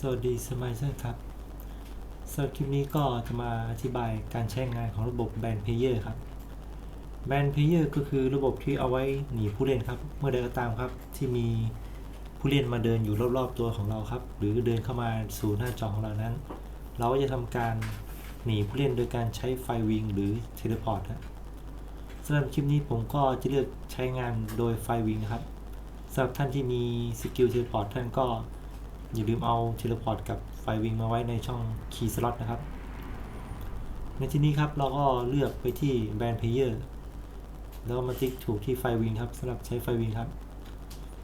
สวัสดีสมัยเซอร์ครับสำหรับคลิปนี้ก็จะมาอธิบายการใช้งานของระบบแบนเพเยอร์ครับแบนเพเยอร์ก็คือระบบที่เอาไว้หนีผู้เล่นครับ เมื่อใดก็ตามครับที่มีผู้เล่นมาเดินอยู่รอบๆตัวของเราครับ หรือเดินเข้ามาสู่หน้าจอของเรานั้น เราก็จะทำการหนีผู้เล่นโดยการใช้ไฟวิงหรือเทเลพอร์ตครับสำหรับคลิปนี้ผมก็จะเลือกใช้งานโดยไฟวิงครับสำหรับท่านที่มีสกิลเทเลพอร์ตท่านก็ อย่าลืมเอาเทเลพอร์ตกับไฟวิงมาไว้ในช่องคีย์สล็อตนะครับ ในที่นี้ครับเราก็เลือกไปที่แบนเพเยอร์แล้วมาติ๊กถูกที่ไฟวิงครับสำหรับใช้ไฟวิงครับ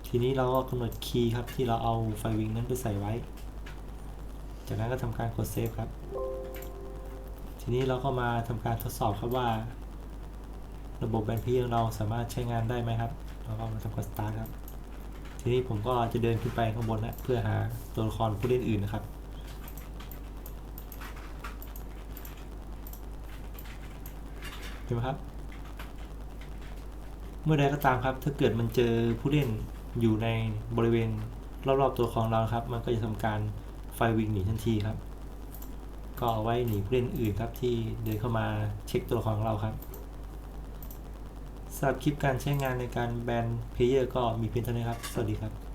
ทีนี้เราก็กำหนดคีย์ครับที่เราเอาไฟวิงนั้นไปใส่ไว้ จากนั้นก็ทำการกดเซฟครับ ทีนี้เราก็มาทำการทดสอบครับว่า ระบบแบนเพเยอร์เราสามารถใช้งานได้ไหมครับ เราก็มาทำการสตาร์ทครับ ทีนี้ผมก็จะเดินขึ้นไปข้างบนนะเพื่อหาตัวละครผู้เล่นอื่นนะครับ เห็นไหมครับ เมื่อใดก็ตามครับ ถ้าเกิดมันเจอผู้เล่นอยู่ในบริเวณรอบๆตัวของเราครับ มันก็จะทำการไฟวิ่งหนีทันทีครับ ก็เอาไว้หนีผู้เล่นอื่นครับที่เดินเข้ามาเช็คตัวของเราครับ สำหรับคลิปการใช้งานในการแบนเพลเยอร์ก็มีเพียงเท่านี้ครับ สวัสดีครับ